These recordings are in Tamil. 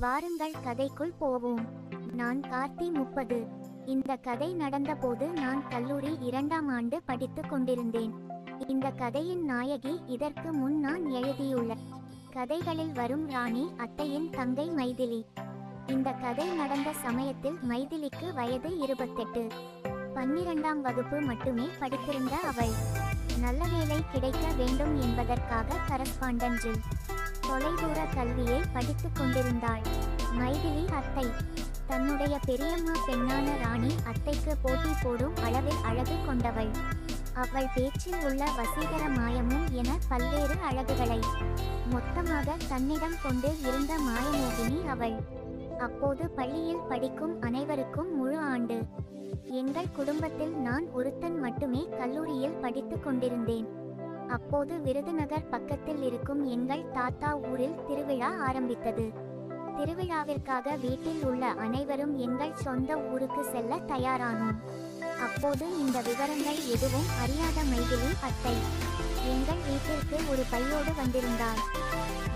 வாருங்கள் கதைக்குள் போவோம். நான் கார்த்தி முப்பது. இந்த கதை நடந்தபோது நான் கல்லூரி இரண்டாம் ஆண்டு படித்துக் கொண்டிருந்தேன். இந்த கதையின் நாயகி இதற்கு முன் நான் எழுதியுள்ள கதைகளில் வரும் ராணி அத்தையின் தங்கை மைதிலி. இந்த கதை நடந்த சமயத்தில் மைதிலிக்கு வயது இருபத்தெட்டு. பன்னிரண்டாம் வகுப்பு மட்டுமே படித்திருந்த அவள். நல்ல வேலை கிடைக்க வேண்டும் என்பதற்காக கரஸ்பாண்டன்ஸில் தொலைதூர கல்வியை படித்துக் கொண்டிருந்தாள். மைதிலி அத்தை. தன்னுடைய பெரியம்மா பெண்ணான ராணி அத்தைக்கு போட்டி போடும் அளவில் அழகு கொண்டவள். அவள் பேச்சில் உள்ள வசீகர மாயமும் என பல்வேறு அழகுகளை. மொத்தமாக தன்னிடம் கொண்டு இருந்த மாயமோகினி அவள். அப்போது பள்ளியில் படிக்கும் அனைவருக்கும் முழு ஆண்டு. எங்கள் குடும்பத்தில் நான் ஒருத்தன் மட்டுமே கல்லூரியில் படித்துக் கொண்டிருந்தேன். அப்போது விருதுநகர் பக்கத்தில் இருக்கும் எங்கள் தாத்தா ஊரில் திருவிழா ஆரம்பித்தது. திருவிழாவிற்காக வீட்டில் உள்ள அனைவரும் எங்கள் சொந்த ஊருக்கு செல்ல தயாரானோம். அப்போது இந்த விவரங்கள் எதுவும் அறியாத மைதிலி அத்தை. எங்கள் வீட்டிற்கு ஒரு பையோடு வந்திருந்தாள்.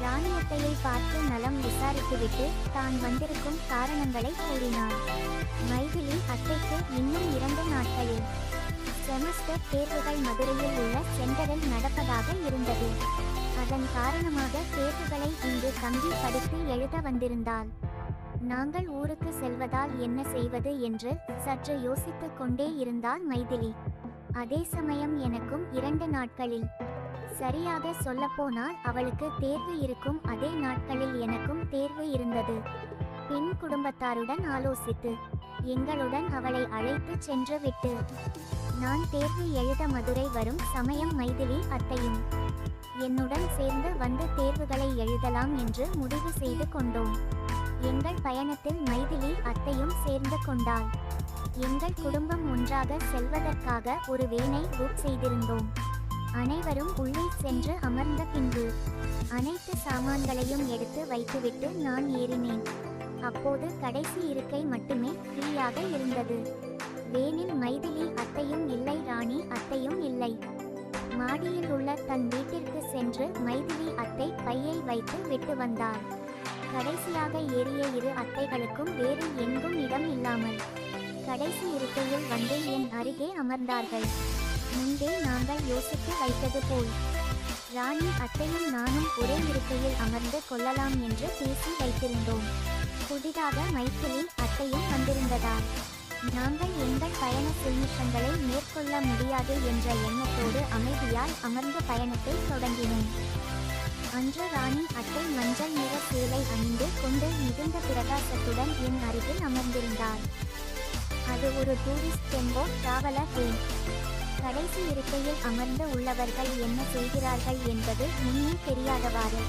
ராணியத்தையை பார்த்து நலம் விசாரித்துவிட்டு தான் வந்திருக்கும் காரணங்களை கூறினார் மைதிலி அத்தைக்கு இன்னும் இரண்டு நாட்களில் செமஸ்டர் தேர்வுகள் மதுரையில் உள்ள சென்டரில் நடப்பதாக இருந்தது. அதன் காரணமாக தேர்வுகளை இங்கு தங்கி படித்து எழுத வந்திருந்தாள். நாங்கள் ஊருக்கு செல்வதால் என்ன செய்வது? என்று சற்று யோசித்துக் கொண்டே இருந்தாள் மைதிலி. அதே சமயம் எனக்கும் இரண்டு நாட்களில். சரியாக சொல்லப்போனால் அவளுக்கு தேர்வு இருக்கும் அதே நாட்களில் எனக்கும் தேர்வு இருந்தது. பின் குடும்பத்தாருடன் ஆலோசித்து எங்களுடன் அவளை அழைத்து சென்று விட்டு நான் தேர்வு எழுத மதுரை வரும் சமயம் மைதிலி அத்தையும் என்னுடன் சேர்ந்து வந்து தேர்வுகளை எழுதலாம் என்று முடிவு செய்து கொண்டோம். எங்கள் பயணத்தில் மைதிலி அத்தையும் சேர்ந்து கொண்டாள். எங்கள் குடும்பம் ஒன்றாக செல்வதற்காக ஒரு வேனை புக் செய்திருந்தோம். அனைவரும் உள்ளே சென்று அமர்ந்த பின்பு அனைத்து சாமான்களையும் எடுத்து வைத்துவிட்டு நான் ஏறினேன். அப்போது கடைசி இருக்கை மட்டுமே ஃப்ரீயாக இருந்தது. வேனில் மைதிலி அத்தையும் இல்லை ராணி அத்தையும் இல்லை. மாடியில் உள்ள தன் வீட்டிற்கு சென்று மைதிலி அத்தை பையை வைத்து விட்டு வந்தார். கடைசியாக ஏறிய இரு அத்தைகளுக்கும் வேறு எங்கும் இடம் இல்லாமல் கடைசி இருக்கையில் வந்து என் அருகே அமர்ந்தார்கள். முன்பே நாங்கள் யோசித்து வைத்தது போல் ராணி அத்தையும் நானும் ஒரே இருக்கையில் அமர்ந்து கொள்ளலாம் என்று பேசி வைத்திருந்தோம். புதிதாக மைக்கேலின் அத்தையும் வந்திருந்ததால் நாங்கள் எங்கள் பயண சுல்மிஷங்களை மேற்கொள்ள முடியாது என்ற எண்ணத்தோடு அமைதியால் அமர்ந்த பயணத்தை தொடங்கினோம். அன்று ராணி அத்தை மஞ்சள் நிற சேலை அணிந்து கொண்டு மிகுந்த பிரகாசத்துடன் என் அருகில் அமர்ந்திருந்தார் அது ஒரு டூரிஸ்ட் டெம்போ டிராவலர் ட்ரெயின் கடைசி இருக்கையில் அமர்ந்து உள்ளவர்கள் என்ன செய்கிறார்கள் என்பது முன்னே தெரியாதவாறு.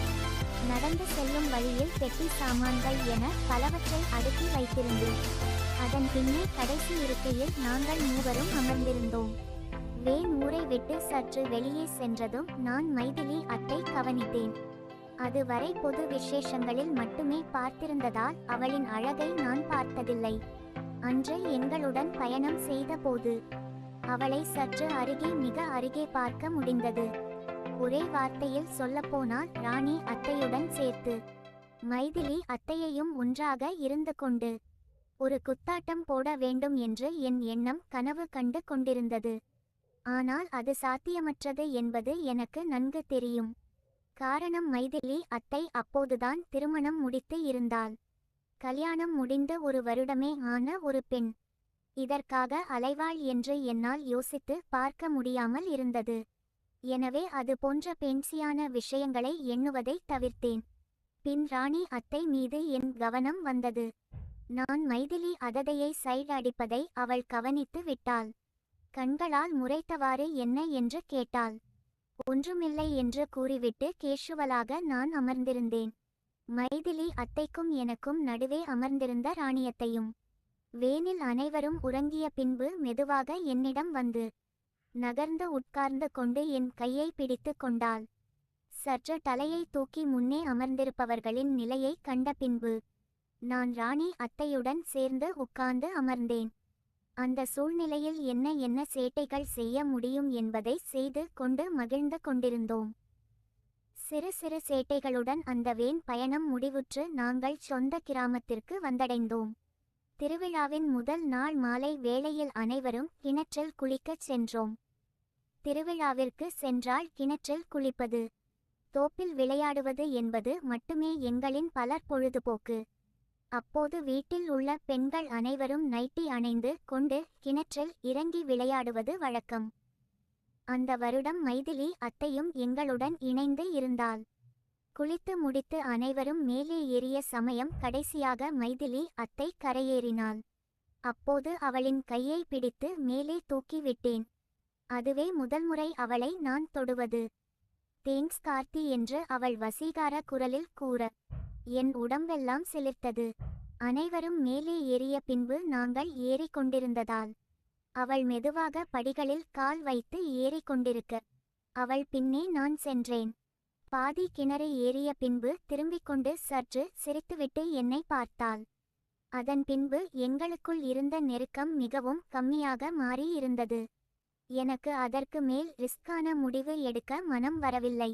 நடந்து செல்லும் வழியில் பெட்டி சாமான்கள் என பலவற்றை அடுக்கி வைத்திருந்தேன். அதன் பின்னே கடைசி இருக்கையில் நாங்கள் மூவரும் அமர்ந்திருந்தோம். வேன் ஊரை விட்டு சற்று வெளியே சென்றதும் நான் மைதிலி அத்தை கவனித்தேன். அதுவரை பொது விசேஷங்களில் மட்டுமே பார்த்திருந்ததால் அவளின் அழகை நான் பார்த்ததில்லை. அன்று எங்களுடன் பயணம் செய்தபோது அவளை சற்று அருகே மிக அருகே பார்க்க முடிந்தது. ஒரே வார்த்தையில் சொல்லப்போனால் ராணி அத்தையுடன் சேர்த்து மைதிலி அத்தையையும் ஒன்றாக இருந்து கொண்டு ஒரு குத்தாட்டம் போட வேண்டும் என்று என் எண்ணம் கனவு கண்டு கொண்டிருந்தது. ஆனால் அது சாத்தியமற்றது என்பது எனக்கு நன்கு தெரியும். காரணம் மைதிலி அத்தை அப்போதுதான் திருமணம் முடித்து இருந்தாள். கல்யாணம் முடிந்து ஒரு வருடமே ஆன ஒரு பெண். இதற்காக அலைவாள் என்று என்னால் யோசித்து பார்க்க முடியாமல் இருந்தது. எனவே அது போன்ற பென்சியான விஷயங்களை எண்ணுவதை தவிர்த்தேன். பின் ராணி அத்தை மீது என் கவனம் வந்தது. நான் மைதிலி அததையை சைடு அடிப்பதை அவள் கவனித்து விட்டாள். கண்களால் முறைத்தவாறு என்ன என்று கேட்டாள். ஒன்றுமில்லை என்று கூறிவிட்டு கேஷுவலாக நான் அமர்ந்திருந்தேன். மைதிலி அத்தைக்கும் எனக்கும் நடுவே அமர்ந்திருந்த ராணியத்தையும். வேனில் அனைவரும் உறங்கிய பின்பு மெதுவாக என்னிடம் வந்து நகர்ந்து உட்கார்ந்து கொண்டு என் கையை பிடித்து கொண்டாள். சற்று தலையை தூக்கி முன்னே அமர்ந்திருப்பவர்களின் நிலையை கண்ட பின்பு நான் ராணி அத்தையுடன் சேர்ந்து உட்கார்ந்து அமர்ந்தேன். அந்த சூழ்நிலையில் என்ன என்ன சேட்டைகள் செய்ய முடியும் என்பதை செய்து கொண்டு மகிழ்ந்து கொண்டிருந்தோம். சிறு சிறு சேட்டைகளுடன் அந்த வேன் பயணம் முடிவுற்று நாங்கள் சொந்த கிராமத்திற்கு வந்தடைந்தோம். திருவிழாவின் முதல் நாள் மாலை வேளையில் அனைவரும் கிணற்றில் குளிக்கச் சென்றோம். திருவிழாவிற்கு சென்றால் கிணற்றில் குளிப்பது. தோப்பில் விளையாடுவது என்பது மட்டுமே எங்களின் பலர் பொழுதுபோக்கு. அப்போது வீட்டில் உள்ள பெண்கள் அனைவரும் நைட்டி அணைந்து கொண்டு கிணற்றில் இறங்கி விளையாடுவது வழக்கம். அந்த வருடம் மைதிலி அத்தையும் எங்களுடன் இணைந்து இருந்தாள். குளித்து முடித்து அனைவரும் மேலே ஏறிய சமயம் கடைசியாக மைதிலி அத்தை கரையேறினாள். அப்போது அவளின் கையை பிடித்து மேலே தூக்கி விட்டேன். அதுவே முதல் முறை அவளை நான் தொடுவது. தேங்க்ஸ் கார்த்தி என்று அவள் வசீகார குரலில் கூற என் உடம்பெல்லாம் சிலிர்த்தது. அனைவரும் மேலே ஏறிய பின்பு நாங்கள் ஏறிக்கொண்டிருந்ததால் அவள் மெதுவாக படிகளில் கால் வைத்து ஏறிக்கொண்டிருக்க அவள் பின்னே நான் சென்றேன். பாதி கிணறு ஏறிய பின்பு திரும்பிக் கொண்டு சற்று சிரித்துவிட்டு என்னை பார்த்தாள். அதன் பின்பு எங்களுக்குள் இருந்த நெருக்கம் மிகவும் கம்மியாக மாறியிருந்தது. எனக்கு அதற்கு மேல் ரிஸ்கான முடிவு எடுக்க மனம் வரவில்லை.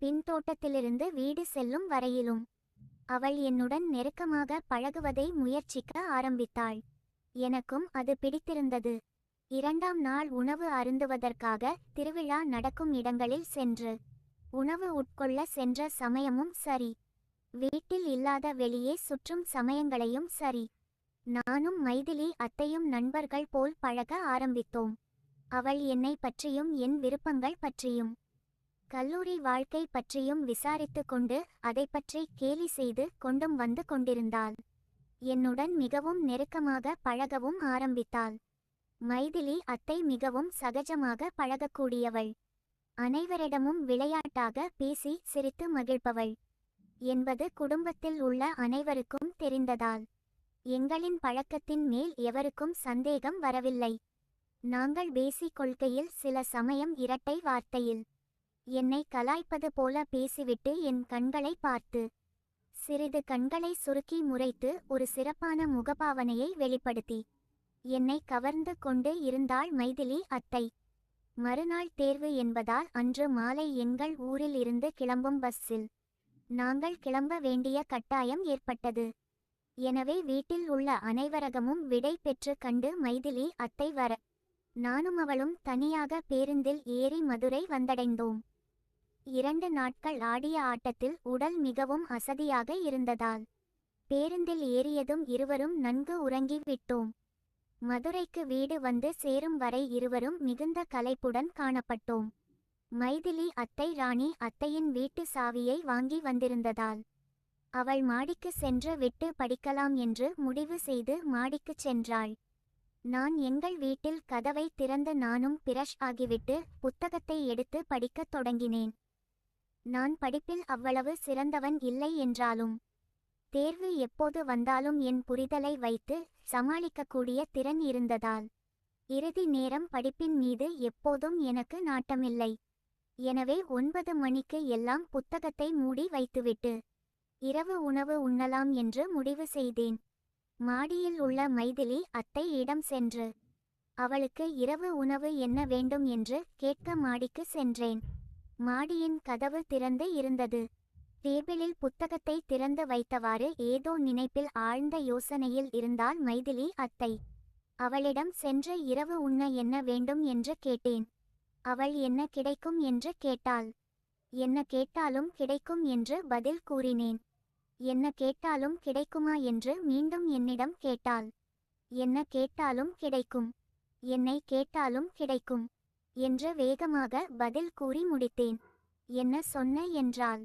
பின்தோட்டத்திலிருந்து வீடு செல்லும் வரையிலும் அவள் என்னுடன் நெருக்கமாக பழகுவதை முயற்சிக்க ஆரம்பித்தாள். எனக்கும் அது பிடித்திருந்தது. இரண்டாம் நாள் உணவு அருந்துவதற்காக திருவிழா நடக்கும் இடங்களில் சென்று உணவு உட்கொள்ள சென்ற சமயமும் சரி. வீட்டில் இல்லாத வெளியே சுற்றும் சமயங்களையும் சரி. நானும் மைதிலி அத்தையும் நண்பர்கள் போல் பழக ஆரம்பித்தோம். அவள் என்னை பற்றியும் என் விருப்பங்கள் பற்றியும் கல்லூரி வாழ்க்கை பற்றியும் விசாரித்து கொண்டு அதை பற்றி கேலி செய்து கொண்டும் வந்து கொண்டிருந்தாள். என்னுடன் மிகவும் நெருக்கமாக பழகவும் ஆரம்பித்தாள். மைதிலி அத்தை மிகவும் சகஜமாக பழகக்கூடியவள். அனைவரிடமும் விளையாட்டாக பேசி சிரித்து மகிழ்பவள். என்பது குடும்பத்தில் உள்ள அனைவருக்கும் தெரிந்ததால். எங்களின் பழக்கத்தின் மேல் எவருக்கும் சந்தேகம் வரவில்லை. நாங்கள் பேசிக் கொள்கையில் சில சமயம் இரட்டை வார்த்தையில் என்னை கலாய்ப்பது போல பேசிவிட்டு என் கண்களை பார்த்து. சிறிது கண்களை சுருக்கி முறைத்து ஒரு சிறப்பான முகபாவனையை வெளிப்படுத்தி என்னை கவர்ந்து கொண்டு இருந்தாள் மைதிலி அத்தை. மறுநாள் தேர்வு என்பதால் அன்று மாலை எங்கள் ஊரில் இருந்து கிளம்பும் பஸ்ஸில் நாங்கள் கிளம்ப வேண்டிய கட்டாயம் ஏற்பட்டது. எனவே வீட்டில் உள்ள அனைவரகமும் விடை பெற்று கண்டு மைதிலி அத்தை வர நானும் அவளும் தனியாக பேருந்தில் ஏறி மதுரை வந்தடைந்தோம். இரண்டு நாட்கள் ஆடிய ஆட்டத்தில் உடல் மிகவும் அசதியாக இருந்ததால் பேருந்தில் ஏறியதும் இருவரும் நன்கு உறங்கி விட்டோம். மதுரைக்கு வீடு வந்து சேரும் வரை இருவரும் மிகுந்த கலைப்புடன் காணப்பட்டோம். மைதிலி அத்தை ராணி அத்தையின் வீட்டு சாவியை வாங்கி வந்திருந்ததால் அவள் மாடிக்கு சென்று விட்டு படிக்கலாம் என்று முடிவு செய்து மாடிக்குச் சென்றாள். நான் எங்கள் வீட்டில் கதவை திறந்து நானும் பிரஷ் ஆகிவிட்டு புத்தகத்தை எடுத்து படிக்கத் தொடங்கினேன். நான் படிப்பில் அவ்வளவு சிறந்தவன் இல்லை என்றாலும் தேர்வு எப்போது வந்தாலும் என் புரிதலை வைத்து சமாளிக்கக்கூடிய திறன் இருந்ததால் இறுதி நேரம் படிப்பின் மீது எப்போதும் எனக்கு நாட்டமில்லை. எனவே ஒன்பது மணிக்கு எல்லாம் புத்தகத்தை மூடி வைத்துவிட்டு இரவு உணவு உண்ணலாம் என்று முடிவு செய்தேன். மாடியில் உள்ள மைதிலி அத்தை இடம் சென்று. அவளுக்கு இரவு உணவு என்ன வேண்டும் என்று கேட்க மாடிக்கு சென்றேன். மாடியின் கதவு திறந்து இருந்தது. டேபிளில் புத்தகத்தை திறந்து வைத்தவாறு ஏதோ நினைப்பில் ஆழ்ந்த யோசனையில் இருந்தால் மைதிலி அத்தை அவளிடம் சென்று இரவு உண்ண என்ன வேண்டும் என்று கேட்டேன். அவள் என்ன கிடைக்கும் என்று கேட்டாள். என்ன கேட்டாலும் கிடைக்கும் என்று பதில் கூறினேன். என்ன கேட்டாலும் கிடைக்குமா என்று மீண்டும் என்னிடம் கேட்டாள். என்ன கேட்டாலும் கிடைக்கும். என்னை கேட்டாலும் கிடைக்கும் என்று வேகமாக பதில் கூறி முடித்தேன். என்ன சொன்ன என்றாள்.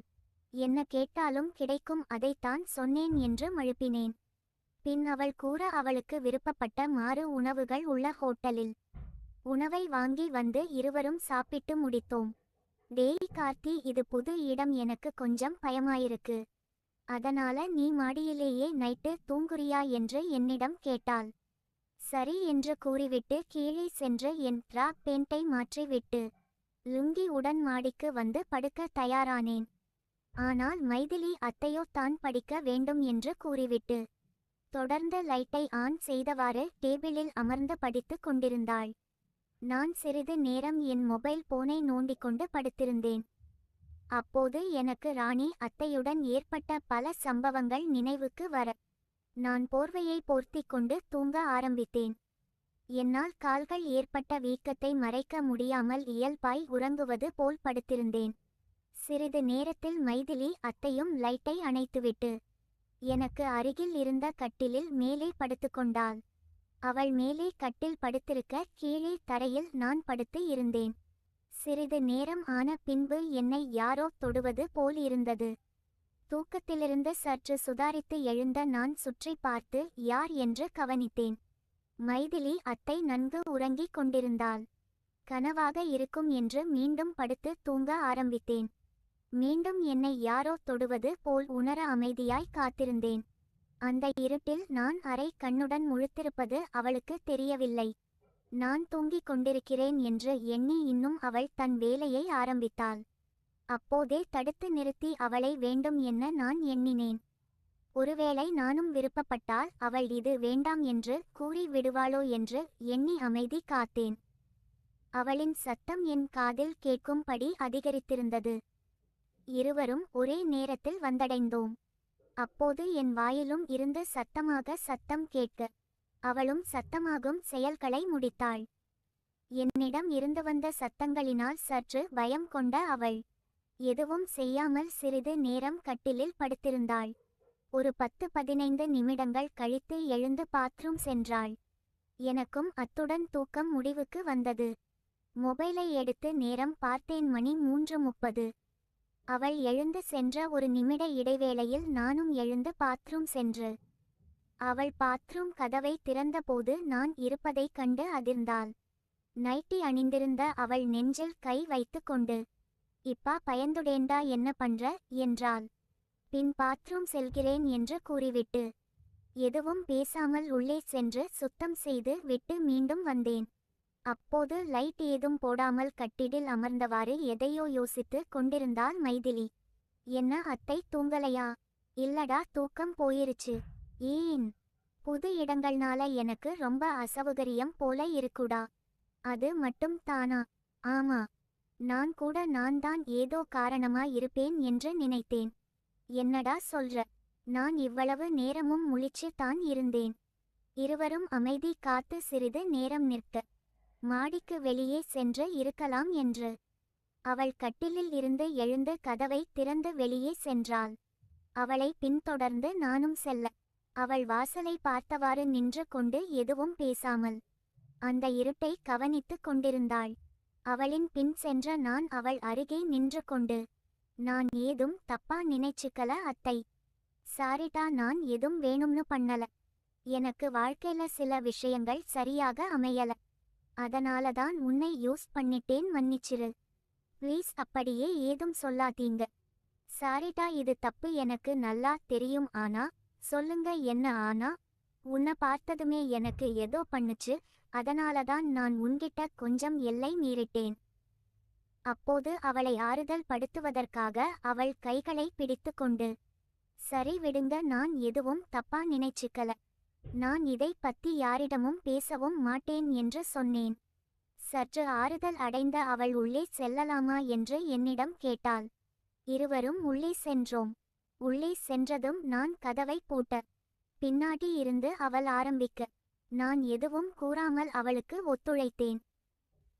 என்ன கேட்டாலும் கிடைக்கும் அதைத்தான் சொன்னேன் என்று மழுப்பினேன். பின் அவள் கூற அவளுக்கு விருப்பப்பட்ட மாறு உணவுகள் உள்ள ஹோட்டலில் உணவை வாங்கி வந்து இருவரும் சாப்பிட்டு முடித்தோம். டேய் கார்த்தி இது புது இடம் எனக்கு கொஞ்சம் பயமாயிருக்கு. அதனால நீ மாடியிலேயே நைட்டு தூங்குறியா என்று என்னிடம் கேட்டாள். சரி என்று கூறிவிட்டு கீழே சென்று என் ட்ராக் பேண்டை மாற்றிவிட்டு லுங்கி உடன் மாடிக்கு வந்து படுக்க தயாரானேன். ஆனால் மைதிலி அத்தையோ தான் படிக்க வேண்டும் என்று கூறிவிட்டு தொடர்ந்து லைட்டை ஆன் செய்தவாறு டேபிளில் அமர்ந்து படித்துக் கொண்டிருந்தாள். நான் சிறிது நேரம் என் மொபைல் போனை நோண்டிக்கொண்டு படுத்திருந்தேன். அப்போது எனக்கு ராணி அத்தையுடன் ஏற்பட்ட பல சம்பவங்கள் நினைவுக்கு வர நான் போர்வையை போர்த்திக் கொண்டு தூங்க ஆரம்பித்தேன். என்னால் கால்கள் ஏற்பட்ட வீக்கத்தை மறைக்க முடியாமல் இயல்பாய் உறங்குவது போல் படுத்திருந்தேன். சிறிது நேரத்தில் மைதிலி அத்தையும் லைட்டை அணைத்துவிட்டு எனக்கு அருகில் இருந்த கட்டிலில் மேலே படுத்துக்கொண்டாள் அவள் மேலே கட்டில் படுத்திருக்க கீழே தரையில் நான் படுத்து இருந்தேன். சிறிது நேரம் ஆன பின்பு என்னை யாரோ தொடுவது போல் இருந்தது. தூக்கத்திலிருந்து சற்று சுதாரித்து எழுந்த நான் சுற்றி பார்த்து யார் என்று கவனித்தேன். மைதிலி அத்தை நன்கு உறங்கிக் கொண்டிருந்தாள். கனவாக இருக்கும் என்று மீண்டும் படுத்து தூங்க ஆரம்பித்தேன். மீண்டும் என்னை யாரோ தொடுவது போல் உணர அமைதியாய் காத்திருந்தேன். அந்த இருட்டில் நான் அரை கண்ணுடன் முழுத்திருப்பது அவளுக்கு தெரியவில்லை. நான் தூங்கிக் கொண்டிருக்கிறேன் என்று எண்ணி இன்னும் அவள் தன் வேலையை ஆரம்பித்தாள். அப்போதே தடுத்து நிறுத்தி அவளை வேண்டும் என்ன நான் எண்ணினேன். ஒருவேளை நானும் விருப்பப்பட்டால் அவள் இது வேண்டாம் என்று கூறி விடுவாளோ என்று எண்ணி அமைதி காத்தேன். அவளின் சத்தம் என் காதில் கேட்கும்படி அதிகரித்திருந்தது. இருவரும் ஒரே நேரத்தில் வந்தடைந்தோம். அப்போது என் வாயிலும் இருந்து சத்தமாக சத்தம் கேட்க அவளும் சத்தமாகும் செயல்களை முடித்தாள். என்னிடம் இருந்து வந்த சத்தங்களினால் சற்று பயம் கொண்ட அவள். எதுவும் செய்யாமல் சிறிது நேரம் கட்டிலில் படுத்திருந்தாள். ஒரு பத்து பதினைந்து நிமிடங்கள் கழித்து எழுந்து பாத்ரூம் சென்றாள். எனக்கும் அத்துடன் தூக்கம் முடிவுக்கு வந்தது. மொபைலை எடுத்து நேரம் பார்த்தேன் மணி மூன்று முப்பது. அவள் எழுந்து சென்ற ஒரு நிமிட இடைவேளையில் நானும் எழுந்து பாத்ரூம் சென்று அவள் பாத்ரூம் கதவை திறந்தபோது நான் இருப்பதைக் கண்டு அதிர்ந்தாள். நைட்டி அணிந்திருந்த அவள் நெஞ்சில் கை வைத்து கொண்டு இப்பா பயந்துடேண்டா என்ன பண்ற? என்றாள். பின் பாத்ரூம் செல்கிறேன் என்று கூறிவிட்டு எதுவும் பேசாமல் உள்ளே சென்று சுத்தம் செய்து விட்டு மீண்டும் வந்தேன். அப்போது லைட் ஏதும் போடாமல் கட்டிடில் அமர்ந்தவாறு எதையோ யோசித்து கொண்டிருந்தாள் மைதிலி. என்ன அத்தை தூங்கலையா? இல்லடா தூக்கம் போயிருச்சு. ஏன்? புது இடங்கள்னால எனக்கு ரொம்ப அசௌகரியம் போல இருக்குடா. அது மட்டும் தானா? ஆமா. நான் கூட நான் தான் ஏதோ காரணமா இருப்பேன் என்று நினைத்தேன். என்னடா சொல்ற? நான் இவ்வளவு நேரமும் முழிச்சு தான் இருந்தேன். இருவரும் அமைதி காத்து சிறிது நேரம் நிற்க மாடிக்கு வெளியே சென்று இருக்கலாம் என்று. அவள் கட்டிலில் இருந்து எழுந்து கதவை திறந்து வெளியே சென்றாள். அவளை பின்தொடர்ந்து நானும் செல்ல அவள் வாசலை பார்த்தவாறு நின்று கொண்டு எதுவும் பேசாமல் அந்த இருட்டை கவனித்துக் கொண்டிருந்தாள். அவளின் பின் சென்ற நான் அவள் அருகே நின்று கொண்டு நான் ஏதும் தப்பா நினைச்சுக்கல அத்தை. சாரிடா நான் எதும் வேணும்னு பண்ணல. எனக்கு வாழ்க்கையில சில விஷயங்கள் சரியாக அமையல. அதனால தான் உன்னை யூஸ் பண்ணிட்டேன் மன்னிச்சிரு. ப்ளீஸ் அப்படியே ஏதும் சொல்லாதீங்க. சாரிடா இது தப்பு எனக்கு நல்லா தெரியும் ஆனா சொல்லுங்க என்ன ஆனா? உன்னை பார்த்ததுமே எனக்கு ஏதோ பண்ணுச்சு. அதனால தான் நான் உன்கிட்ட கொஞ்சம் எல்லை மீறிட்டேன். அப்போது அவளை ஆறுதல் படுத்துவதற்காக அவள் கைகளை பிடித்து கொண்டு சரி விடுங்க நான் எதுவும் தப்பா நினைச்சுக்கல. நான் இதை பத்தி யாரிடமும் பேசவும் மாட்டேன் என்று சொன்னேன். சற்று ஆறுதல் அடைந்த அவள் உள்ளே செல்லலாமா என்று என்னிடம் கேட்டாள். இருவரும் உள்ளே சென்றோம். உள்ளே சென்றதும் நான் கதவை பூட்ட பின்னாடி இருந்து அவள் ஆரம்பிக்க நான் எதுவும் கூறாமல் அவளுக்கு ஒத்துழைத்தேன்.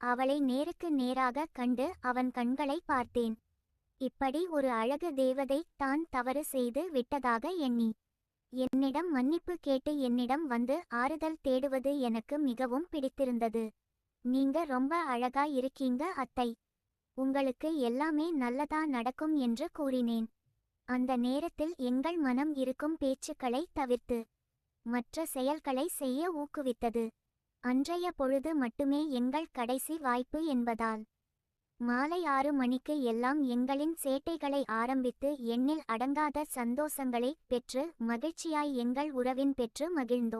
அவளை நேருக்கு நேராக கண்டு அவன் கண்களை பார்த்தேன். இப்படி ஒரு அழகு தேவதை தான் தவறு செய்து விட்டதாக எண்ணி என்னிடம் மன்னிப்பு கேட்டு என்னிடம் வந்து ஆறுதல் தேடுவது எனக்கு மிகவும் பிடித்திருந்தது. நீங்க ரொம்ப அழகா இருக்கீங்க அத்தை. உங்களுக்கு எல்லாமே நல்லதா நடக்கும் என்று கூறினேன். அந்த நேரத்தில் எங்கள் மனம் இருக்கும் பேச்சுக்களை தவிர்த்து மற்ற செயல்களை செய்ய ஊக்குவித்தது. அன்றைய பொழுது மட்டுமே எங்கள் கடைசி வாய்ப்பு என்பதால் மாலை ஆறு மணிக்கு எல்லாம் எங்களின் சேட்டைகளை ஆரம்பித்து எண்ணில் அடங்காத சந்தோஷங்களை பெற்று மகிழ்ச்சியாய் எங்கள் உறவின் பெற்று மகிழ்ந்தோம்.